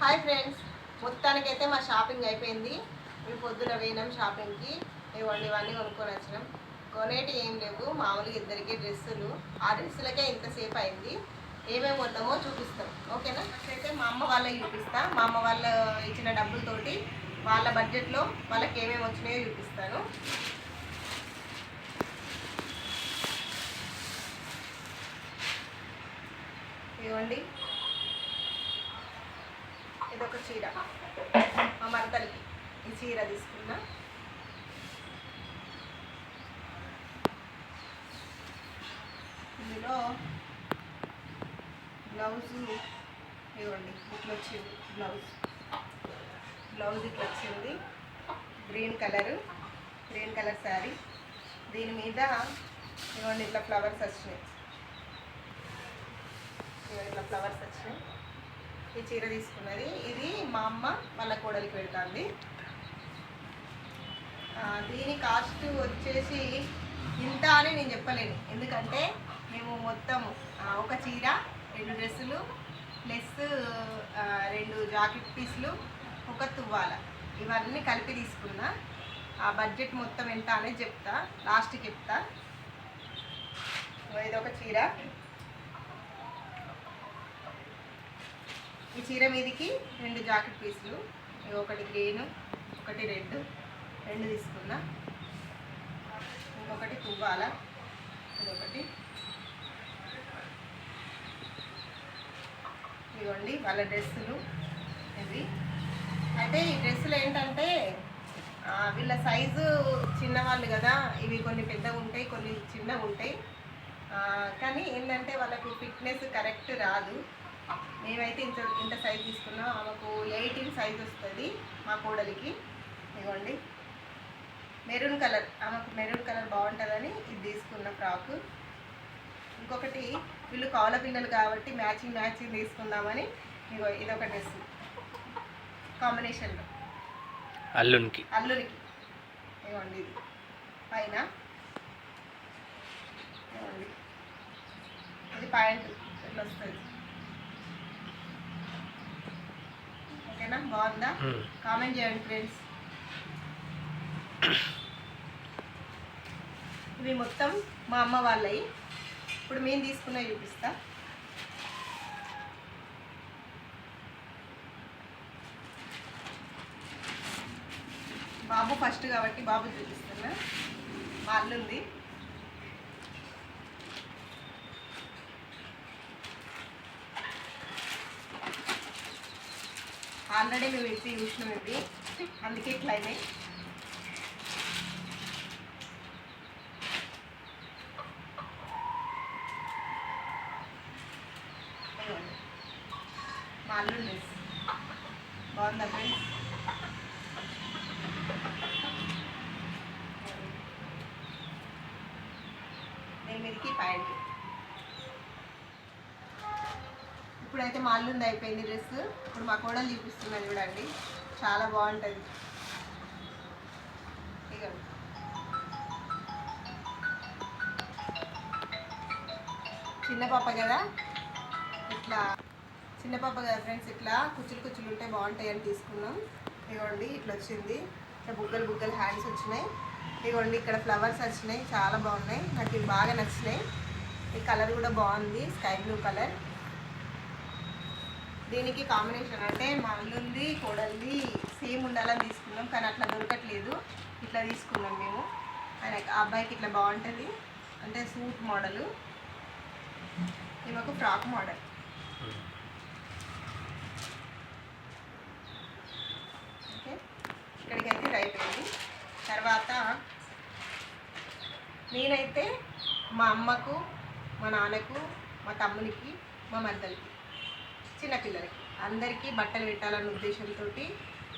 Hi friends మొత్తానికైతే మా shopping అయిపోయింది. మేము పొద్దున పోయినాం షాపింగ్కి. ఇవ్వండి ఇవన్నీ కొనుక్కొని వచ్చినాం. కొనేటి ఏం లేవు మామూలుగా ఇద్దరికి డ్రెస్సులు. ఆ డ్రెస్సులకే ఇంతసేపు అయింది. ఏమేమి కొన్నామో చూపిస్తాం. ఓకేనా? అయితే మా అమ్మ వాళ్ళకి చూపిస్తా. మా అమ్మ వాళ్ళు ఇచ్చిన డబ్బులతోటి వాళ్ళ బడ్జెట్లో వాళ్ళకి ఏమేమి వచ్చినాయో చూపిస్తాను. ఇవ్వండి. చీర. మా మరతలకి ఈ చీర తీసుకున్నా. ఇందులో బ్లౌజ్ ఇవ్వండి ఇట్లా వచ్చింది బ్లౌజ్. బ్లౌజ్ ఇట్లా వచ్చింది green colour green colour sari. దీని మీద ఇవ్వండి ఇట్లా ఫ్లవర్స్ వచ్చినాయి. ఇవ్వండి ఇట్లా ఫ్లవర్స్ వచ్చినాయి. ఈ చీర తీసుకున్నది. ఇది మా అమ్మ వాళ్ళ కోడలికి పెడుతుంది. దీని కాస్ట్ వచ్చేసి ఇంత అని నేను చెప్పలేను. ఎందుకంటే మేము మొత్తం ఒక చీర రెండు డ్రెస్సులు ప్లస్ రెండు జాకెట్ పీసులు ఒక తువ్వాల. ఇవన్నీ కలిపి తీసుకున్నా. ఆ బడ్జెట్ మొత్తం ఎంత అనేది చెప్తా. లాస్ట్కి చెప్తా. ఇదొక ఒక చీర. ఈ చీర మీదకి రెండు జాకెట్ పీసులు ఒకటి గ్రీన్ ఒకటి రెడ్ రెండు తీసుకున్నా. ఇంకొకటి పువ్వాల ఇదొకటి. ఇదిగోండి వాళ్ళ డ్రెస్సులు ఇవి. అయితే ఈ డ్రెస్సులు ఏంటంటే వీళ్ళ సైజు చిన్నవాళ్ళు కదా ఇవి కొన్ని పెద్దగా ఉంటాయి కొన్ని చిన్నగా ఉంటాయి. కానీ ఏంటంటే వాళ్ళకి ఫిట్నెస్ కరెక్ట్ రాదు. మేమైతే ఇంత ఇంత సైజ్ తీసుకున్నాం. ఆమెకు ఎయిటీన్ సైజ్ వస్తుంది మా కోడలికి. ఇదిగోండి మెరూన్ కలర్ ఆమెకు మెరూన్ కలర్ బాగుంటుందని ఇది తీసుకున్న ఫ్రాక్ ఇంకొకటి వీళ్ళు కౌల పిల్లలు కాబట్టి మ్యాచింగ్ మ్యాచింగ్ తీసుకుందామని ఇగో ఇదొక డ్రెస్ కాంబినేషన్లో అల్లునికి. అల్లునికి. ఇవ్వండి ఇది. పైన. ఇవ్వండి ఇది పాయింట్ ఇట్లా వస్తుంది. ఓకేనా బాగుందా. కామెంట్ చేయండి ఫ్రెండ్స్. ఇవి మొత్తం మా అమ్మ వాళ్ళవి ఇప్పుడు మేము తీసుకున్నవి చూపిస్తా. బాబు ఫస్ట్ కాబట్టి బాబు చూపిస్తున్నా. మా అల్లుంది. ఆల్రెడీ మేము ఇప్పి చూసినాం ఇవి అందుకే ఇట్లా అయినాయి మా అల్లుంది బాగుందా ఫ్రెండ్స్ దీని మీదకి ప్యాంట్ ఇప్పుడైతే మా అల్లుంది అయిపోయింది డ్రెస్. ఇప్పుడు మా కోడలు చూపిస్తున్నా చూడండి. చాలా బాగుంటుంది. ఇదిగోండి చిన్న పాప కదా? ఇట్లా చిన్న పాప కదా ఫ్రెండ్స్ ఇట్లా కుచ్చులు కుచ్చులు ఉంటే బాగుంటాయి అని తీసుకున్నాం. ఇదిగోండి ఇట్లా వచ్చింది. ఇట్లా బుగ్గలు బుగ్గలు హ్యాండ్స్ వచ్చినాయి. ఇదిగోండి ఇక్కడ ఫ్లవర్స్ వచ్చినాయి. చాలా బాగున్నాయి. నాకు ఇవి బాగా నచ్చినాయి. ఈ కలర్ కూడా బాగుంది. Sky blue colour. దీనికి కాంబినేషన్ అంటే మా అల్లుంది కోడల్ది సేమ్ ఉండాలని తీసుకున్నాం కానీ అట్లా దొరకట్లేదు. ఇట్లా తీసుకున్నాం మేము. ఆయన ఆ అబ్బాయికి ఇట్లా బాగుంటుంది. అంటే సూట్ మోడలు. ఈమెకు ఫ్రాక్ మోడల్. ఓకే? ఇక్కడికైతే ఇది అయిపోయింది తర్వాత నేనైతే మా అమ్మకు మా నాన్నకు మా తమ్మునికి మా మద్దలకి చిన్నపిల్లలకి. అందరికీ బట్టలు పెట్టాలన్న ఉద్దేశంతో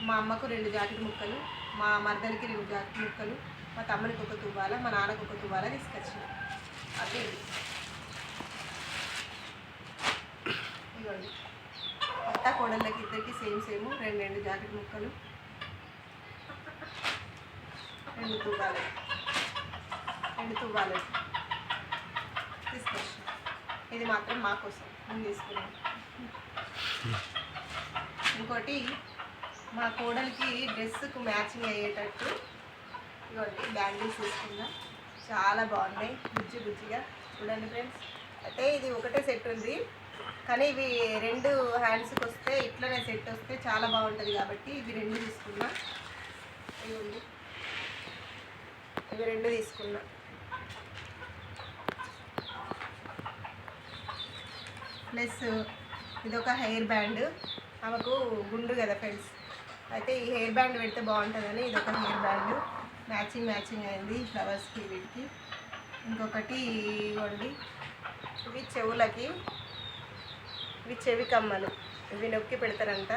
మా అమ్మకు రెండు జాకెట్ ముక్కలు మా మర్దలకి రెండు జాకెట్ ముక్కలు మా తమ్మునికి ఒక తువ్వాల మా నాన్నకు ఒక తువ్వాల తీసుకొచ్చిన. అదే ఇవ్వండి అత్త కోడళ్ళకి ఇద్దరికి సేమ్ సేమ్ రెండు రెండు జాకెట్ ముక్కలు రెండు తువ్వాలు రెండు తువ్వాలు తీసుకొచ్చిన. ఇది మాత్రం మా కోసం. నేను తీసుకున్నాను. ఇంకోటి మా కోడలికి డ్రెస్కు మ్యాచింగ్ అయ్యేటట్టు ఇవ్వండి బ్యాంగిల్స్ తీసుకున్నా చాలా బాగున్నాయి బుజ్జి బుజ్జిగా చూడండి ఫ్రెండ్స్ అయితే ఇది ఒకటే సెట్ ఉంది. కానీ ఇవి రెండు హ్యాండ్స్కి వస్తే ఇట్లనే సెట్ వస్తే చాలా బాగుంటుంది కాబట్టి ఇవి రెండు తీసుకున్నా. ఇవి ఇవి రెండు తీసుకున్నా. ప్లస్ ఇది ఒక హెయిర్ బ్యాండ్. ఆమెకు గుండు కదా ఫ్రెండ్స్. అయితే ఈ హెయిర్ బ్యాండ్ పెడితే బాగుంటుందని ఇది ఒక హెయిర్ బ్యాండ్. మ్యాచింగ్ మ్యాచింగ్ అయింది ఫ్లవర్స్కి వీటికి. ఇంకొకటి ఇవ్వండి. ఇవి చెవులకి ఇవి చెవి కమ్మలు. ఇవి నొక్కి పెడతారంట.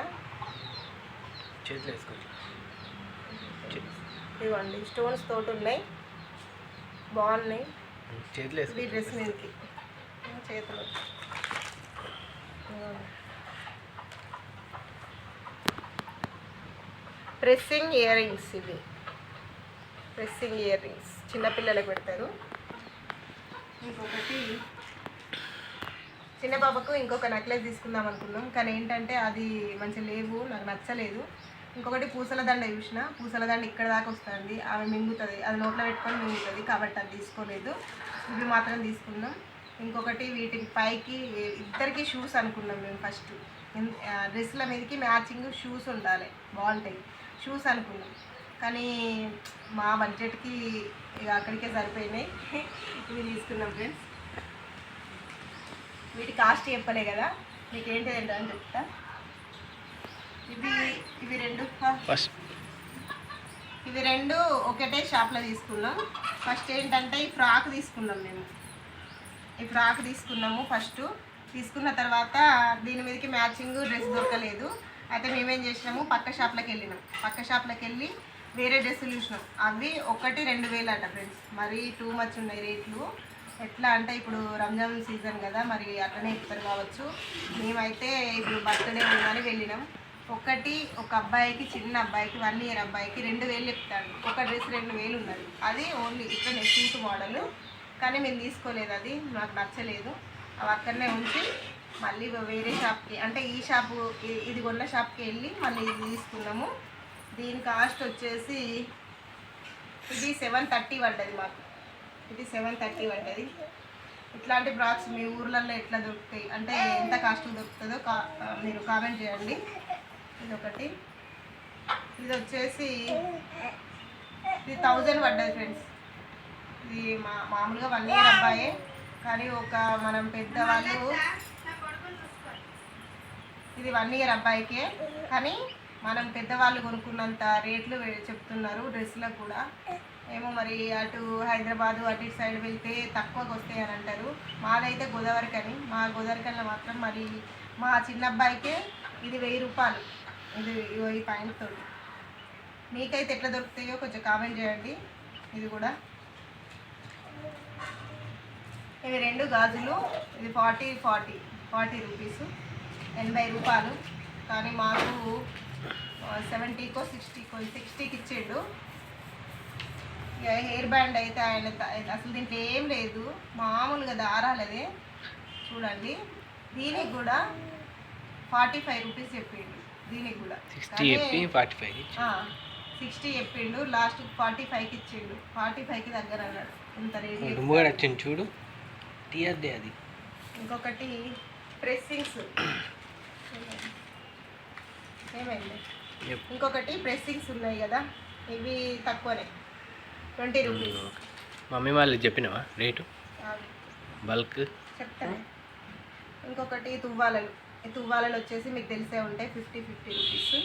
ఇవ్వండి. స్టోన్స్ తోటి ఉన్నాయి బాగున్నాయి డ్రెస్ మీదకి. చేతులు. ప్రెస్సింగ్ ఇయర్ రింగ్స్ ఇవి. ప్రెస్సింగ్ ఇయర్ రింగ్స్ చిన్నపిల్లలకు పెడతారు. ఇంకొకటి. చిన్న బాబుకు ఇంకొక నెక్లెస్ తీసుకుందాం అనుకున్నాం. కానీ ఏంటంటే అది మంచి లేవు నాకు నచ్చలేదు. ఇంకొకటి పూసల దండ చూసిన. పూసల దండ ఇక్కడ దాకా వస్తుంది. ఆమె మింగుతుంది. అది నోట్లో పెట్టుకొని మింగుతుంది కాబట్టి అది తీసుకోలేదు. ఇవి మాత్రం తీసుకున్నాం. ఇంకొకటి వీటి పైకి ఇద్దరికి షూస్ అనుకున్నాం మేము ఫస్ట్ డ్రెస్ల మీదకి మ్యాచింగ్ షూస్ ఉండాలి బాగుంటాయి షూస్ అనుకున్నాం. కానీ మా బడ్జెట్కి అక్కడికే సరిపోయినాయి. ఇవి తీసుకున్నాం ఫ్రెండ్స్ వీటి కాస్ట్ చెప్పలే కదా. మీకు ఏంటి అని చెప్తా. ఇవి ఇవి రెండు ఇవి రెండు ఒకటే షాప్లో తీసుకున్నాం. ఫస్ట్ ఏంటంటే ఈ ఫ్రాక్ తీసుకున్నాం మేము. ఈ ఫ్రాక్ తీసుకున్నాము ఫస్ట్ తీసుకున్న తర్వాత దీని మీదకి మ్యాచింగ్ డ్రెస్ దొరకలేదు. అయితే మేమేం చేసినాము? పక్క షాప్లోకి వెళ్ళినాం. పక్క షాప్లోకి వెళ్ళి వేరే డ్రెస్సులు చూసినాం. అవి ఒకటి రెండు వేలు అంట ఫ్రెండ్స్ మరి టూ మచ్ ఉన్నాయి రేట్లు. ఎట్లా అంటే ఇప్పుడు రంజాన్ సీజన్ కదా మరి అట్లనే ఇస్తారు కావచ్చు. మేమైతే ఇప్పుడు బర్త్డే ఉందని వెళ్ళినాం. ఒకటి ఒక అబ్బాయికి చిన్న అబ్బాయికి వన్ ఇయర్ అబ్బాయికి రెండు వేలు చెప్తాడు ఒక డ్రెస్ రెండు వేలు ఉన్నది. అది ఓన్లీ ఇక్కడ సీట్ మోడల్ కానీ మేము తీసుకోలేదు అది. నాకు నచ్చలేదు. అవి అక్కడనే ఉంచి మళ్ళీ వేరే షాప్కి అంటే ఈ షాపు ఇది కొన్న షాప్కి వెళ్ళి మళ్ళీ ఇది తీసుకున్నాము. దీని కాస్ట్ వచ్చేసి ఇది సెవెన్ థర్టీ పడ్డది మాకు. ఇది సెవెన్ థర్టీ పడ్డది. ఇట్లాంటి బ్రాక్స్ మీ ఊర్లలో ఎట్లా దొరుకుతాయి? అంటే ఎంత కాస్ట్ దొరుకుతుందో కా మీరు కామెంట్ చేయండి. ఇది ఒకటి ఇది వచ్చేసి ఇది థౌజండ్ పడ్డది ఫ్రెండ్స్. ఇది మా మామూలుగా వన్ ఇయర్ అబ్బాయే. కానీ ఒక మనం పెద్దవాళ్ళు ఇది వన్ ఇయర్ అబ్బాయికే. కానీ మనం పెద్దవాళ్ళు కొనుక్కున్నంత రేట్లు చెప్తున్నారు డ్రెస్సులకు కూడా. ఏమో మరి అటు హైదరాబాదు అటు ఇటు సైడ్ వెళ్తే తక్కువకి వస్తాయి అని అంటారు. మాదైతే గోదావరికని. మా గోదావరికల్లో మాత్రం మరి మా చిన్న అబ్బాయికే ఇది వెయ్యి రూపాయలు. ఇది ఈ పాయింట్ తోటి. మీకైతే ఎట్లా దొరుకుతాయో కొంచెం కామెంట్ చేయండి. ఇది కూడా. ఇవి రెండు గాజులు. ఇది ఫార్టీ ఫార్టీ ఫార్టీ రూపీస్. ఎనభై రూపాయలు. కానీ మాకు సెవెంటీకో సిక్స్టీకో సిక్స్టీకి ఇచ్చిండు. హెయిర్ బ్యాండ్ అయితే ఆయన అసలు దీంట్లో ఏం లేదు. మామూలుగా దారాలదే చూడండి. దీనికి కూడా ఫార్టీ ఫైవ్ రూపీస్ చెప్పిండు. దీనికి కూడా. సిక్స్టీ చెప్పి ఫార్టీ ఫైవ్ సిక్స్టీ చెప్పిండు. లాస్ట్ ఫార్టీ ఫైవ్కి ఇచ్చిండు. ఫార్టీ ఫైవ్కి దగ్గర అన్నాడు. ఇంత రేట్ దుమ్ము చూడు తీయద్దే అది. ఇంకొకటి ప్రెస్సింగ్స్ ఏమైంది. ఇంకొకటి ప్రెస్సింగ్స్ ఉన్నాయి కదా ఇవి తక్కువనే. ట్వంటీ రూపీస్ మమ్మీ వాళ్ళు చెప్పినావా రేటు? బల్క్? చెప్తాను ఇంకొకటి తువ్వాలలు. తువ్వాలలు వచ్చేసి మీకు తెలిసే ఉంటాయి ఫిఫ్టీ ఫిఫ్టీ రూపీస్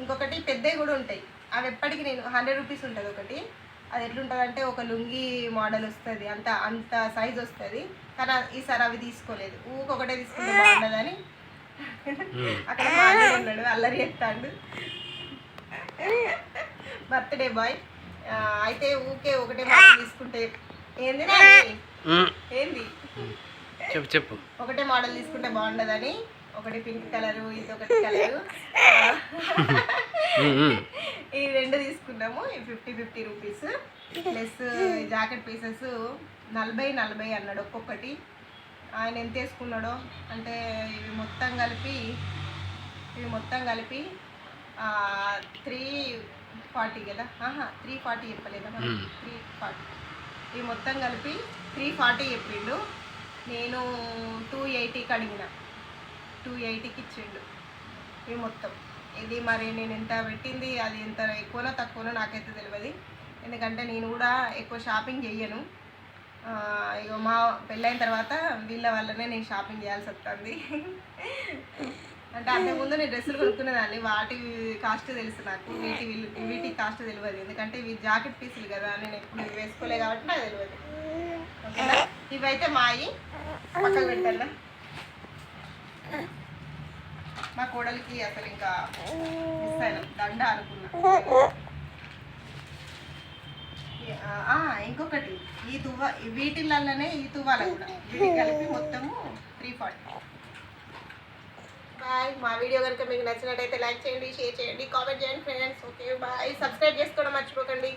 ఇంకొకటి పెద్దవి కూడా ఉంటాయి. అవి ఎప్పటికీ నేను హండ్రెడ్ రూపీస్ ఉంటుంది ఒకటి. అది ఎట్లుంటుంది అంటే ఒక లుంగి మోడల్ వస్తుంది అంత అంత సైజ్ వస్తుంది కానీ ఈసారి అవి తీసుకోలేదు. ఊకొకటే తీసుకుంటే బాగుండదని అక్కడ ఉన్నాడు అల్లరి చెప్తాడు బర్త్డే బాయ్. అయితే ఊకే ఒకటే మోడల్ తీసుకుంటే ఏంది. ఏంది? చెప్పు చెప్పు. ఒకటే మోడల్ తీసుకుంటే బాగుండదని ఒకటి పింక్ కలరు ఇది ఒకటి కలరు. ఈ రెండు తీసుకున్నాము ఈ fifty fifty rupees plus jacket pieces నలభై నలభై అన్నాడు ఒక్కొక్కటి. ఆయన ఎంత వేసుకున్నాడో అంటే ఇవి మొత్తం కలిపి ఇవి మొత్తం కలిపి త్రీ ఫార్టీ కదా? ఆహా త్రీ ఫార్టీ చెప్పలేదా. త్రీ ఫార్టీ ఇవి మొత్తం కలిపి త్రీ ఫార్టీ చెప్పిండు. నేను టూ ఎయిటీకి అడిగిన. టూ ఎయిటీకి ఇచ్చిండు. ఇవి మొత్తం. ఇది మరి నేను ఎంత పెట్టింది అది ఎంత ఎక్కువనో తక్కువనో నాకైతే తెలియదు ఎందుకంటే నేను కూడా ఎక్కువ షాపింగ్ చెయ్యను. ఆ, ఇక మా పెళ్ళైన తర్వాత వీళ్ళ వల్లనే నేను షాపింగ్ చేయాల్సి వస్తుంది అంటే అంతకుముందు నేను డ్రెస్సులు కొనుక్కునేదాన్ని. వాటి కాస్ట్ తెలుసు నాకు. వీటి వీళ్ళు వీటి కాస్ట్ తెలియదు ఎందుకంటే ఇవి జాకెట్ పీసులు కదా నేను ఎప్పుడు ఇవి వేసుకోలే కాబట్టి నాకు తెలియదు ఓకేనా? ఇవైతే మాయి. పక్కకు పెట్టాలా మా కోడలికి అసలు ఇంకా మిస్ అయినా. దండ అనుకున్నా ఇంకొకటి. ఈ తువ్వ వీటిలలోనే ఈ తువ్వాల కూడా. వీటి కలిపి మొత్తము త్రీ ఫార్టీ బాయ్ మా వీడియో కనుక మీకు నచ్చినట్టయితే లైక్ చేయండి షేర్ చేయండి కామెంట్ చేయండి ఫ్రెండ్స్ ఓకే బాయ్ సబ్స్క్రైబ్ చేసుకోవడం మర్చిపోకండి.